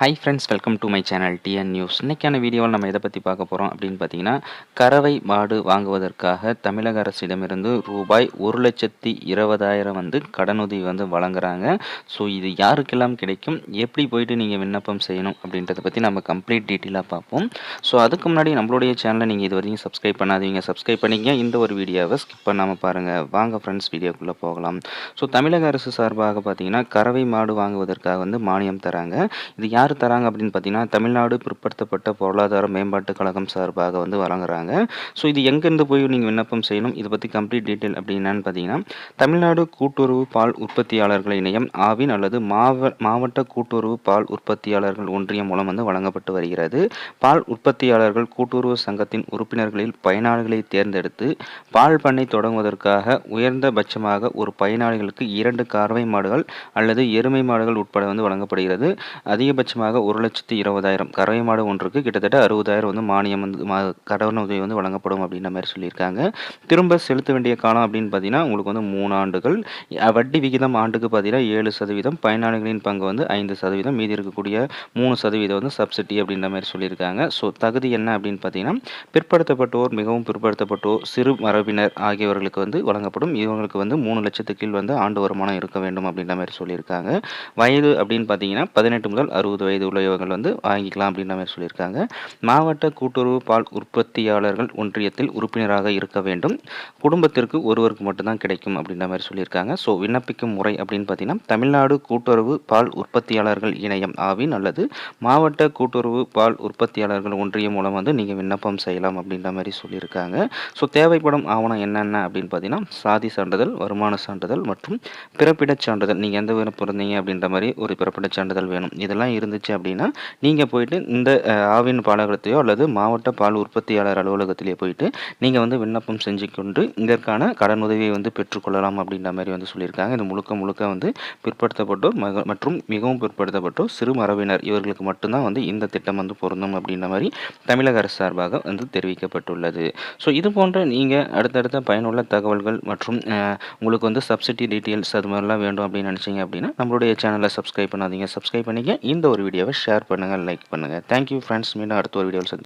Hi friends welcome to my channel TN news இன்றைக்கான வீடியோவில் நம்ம எதை பற்றி பார்க்க போகிறோம் அப்படின்னு பார்த்தீங்கன்னா கறவை மாடு வாங்குவதற்காக தமிழக அரசிடமிருந்து ரூபாய் ஒரு லட்சத்தி இருபதாயிரம் வந்து கடனுதவி வந்து வழங்குறாங்க. ஸோ இது யாருக்கெல்லாம் கிடைக்கும்? எப்படி போயிட்டு நீங்கள் விண்ணப்பம் செய்யணும் அப்படின்றத பற்றி நம்ம கம்ப்ளீட் டீட்டெயிலாக பார்ப்போம். ஸோ அதுக்கு முன்னாடி நம்மளுடைய சேனலை நீங்கள் இது வரைக்கும் சப்ஸ்கிரைப் பண்ணாதீங்க. சப்ஸ்கிரைப் பண்ணிங்க இந்த ஒரு வீடியோவை ஸ்கிப் பண்ணாமல் பாருங்கள் வாங்க ஃப்ரெண்ட்ஸ் வீடியோக்குள்ளே போகலாம். ஸோ தமிழக அரசு சார்பாக பார்த்தீங்கன்னா கறவை மாடு வாங்குவதற்காக வந்து மானியம் தராங்க. இது யார் தராங்க அப்படின்னு பார்த்தீங்கன்னா தமிழ்நாடு பிற்படுத்தப்பட்ட பொருளாதார மேம்பாட்டுக் கழகம் சார்பாக வந்து வழங்குறாங்க. ஸோ இது எங்கேருந்து போய் நீங்கள் விண்ணப்பம் செய்யணும்? இதை பற்றி கம்ப்ளீட் டீட்டெயில் அப்படி என்னன்னு பார்த்தீங்கன்னா தமிழ்நாடு கூட்டுறவு பால் உற்பத்தியாளர்கள் இணையம் ஆவின் அல்லது மாவ மாவட்ட கூட்டுறவு பால் உற்பத்தியாளர்கள் ஒன்றியம் மூலம் வந்து வழங்கப்பட்டு வருகிறது. பால் உற்பத்தியாளர்கள் கூட்டுறவு சங்கத்தின் உறுப்பினர்களில் பயனாளிகளை தேர்ந்தெடுத்து பால் பண்ணை தொடங்குவதற்காக உயர்ந்தபட்சமாக ஒரு பயனாளிகளுக்கு இரண்டு கார்வை மாடுகள் அல்லது எருமை மாடுகள் உட்பட வந்து வழங்கப்படுகிறது. அதிகபட்சமாக ஒரு லட்சத்தி இருபதாயிரம். கறவை மாடு ஒன்றுக்கு கிட்டத்தட்ட அறுபதாயிரம் வந்து மானியம் வந்து மா கடன் உதவி வந்து வழங்கப்படும் அப்படின்ற மாதிரி சொல்லியிருக்காங்க. திரும்ப செலுத்த வேண்டிய காலம் அப்படின்னு பார்த்தீங்கன்னா உங்களுக்கு வந்து மூணு ஆண்டுகள். வட்டி விகிதம் ஆண்டுக்கு பார்த்தீங்கன்னா ஏழு சதவீதம். பயனாளிகளின் பங்கு வந்து ஐந்து சதவீதம். மீதி இருக்கக்கூடிய மூணு சதவீதம் வந்து சப்சிடி அப்படின்ற மாதிரி சொல்லியிருக்காங்க. ஸோ தகுதி என்ன அப்படின்னு பார்த்தீங்கன்னா பிற்படுத்தப்பட்டோர் மிகவும் பிற்படுத்தப்பட்டோர் சிறு மரபினர் ஆகியவர்களுக்கு வந்து வழங்கப்படும். இவங்களுக்கு வந்து மூணு லட்சத்துக்கு கீழ் வந்து ஆண்டு வருமானம் இருக்க வேண்டும் அப்படின்ற மாதிரி சொல்லியிருக்காங்க. வயது அப்படின்னு பார்த்தீங்கன்னா பதினெட்டு முதல் அறுபது வயது உள்ளவர்கள் வந்து வாங்கிக்கலாம் அப்படின்ற மாதிரி சொல்லியிருக்காங்க. மாவட்ட கூட்டுறவு பால் உற்பத்தியாளர்கள் ஒன்றியத்தில் உறுப்பினராக இருக்க வேண்டும். குடும்பத்திற்கு ஒருவருக்கு மட்டும்தான் கிடைக்கும் அப்படின்ற மாதிரி சொல்லியிருக்காங்க. ஸோ விண்ணப்பிக்கும் முறை அப்படின்னு பார்த்தீங்கன்னா தமிழ்நாடு கூட்டுறவு பால் உற்பத்தியாளர்கள் இணையம் ஆவின் அல்லது மாவட்ட கூட்டுறவு பால் உற்பத்தியாளர்கள் ஒன்றியம் மூலம் வந்து நீங்கள் விண்ணப்பம் செய்யலாம் அப்படின்ற மாதிரி சொல்லியிருக்காங்க. ஸோ தேவைப்படும் ஆவணம் என்னென்ன அப்படின்னு பார்த்தீங்கன்னா சாதி சான்றிதழ் வருமான சான்றிதழ் மற்றும் பிறப்பிடச் சான்றிதழ். நீங்கள் எந்த வேணும் பிறந்தீங்க அப்படின்ற மாதிரி ஒரு பிறப்பிடச் சான்றிதழ் வேணும். இதெல்லாம் இருந்துச்சு அப்படின்னா நீங்கள் போயிட்டு இந்த ஆவின் பாலகத்தையோ அல்லது மாவட்ட பால் உற்பத்தியாளர் அலுவலகத்திலேயே போயிட்டு நீங்கள் வந்து விண்ணப்பம் செஞ்சு கொண்டு இதற்கான கடன் உதவியை வந்து பெற்றுக்கொள்ளலாம் அப்படின்ற மாதிரி வந்து சொல்லியிருக்காங்க. இது முழுக்க முழுக்க வந்து பிற்படுத்தப்பட்டோர் மக மற்றும் மிகவும் பிற்படுத்தப்பட்டோர் சிறு மரபினர் இவர்களுக்கு மட்டும்தான் வந்து இந்த திட்டம் வந்து பொருந்தும் அப்படின்ற மாதிரி தமிழக அரசு சார்பாக வந்து தெரிவிக்கப்பட்டுள்ளது. ஸோ இது போன்ற நீங்கள் அடுத்தடுத்த பயனுள்ள தகவல்கள் மற்றும் உங்களுக்கு வந்து சப்சிடி டீட்டெயில்ஸ் அது மாதிரிலாம் வேண்டும் அப்படின்னு நினச்சிங்க அப்படின்னா நம்மளுடைய சேனலை சப்ஸ்கிரைப் பண்ணாதீங்க. சப்ஸ்கிரைப் பண்ணிக்க. இந்த ஒரு வீடியோவை ஷேர் பண்ணுங்கள் லைக் பண்ணுங்கள் தேங்க்யூ ஃப்ரெண்ட்ஸ் மீண்டும் அடுத்த ஒரு வீடியோவில் சந்தி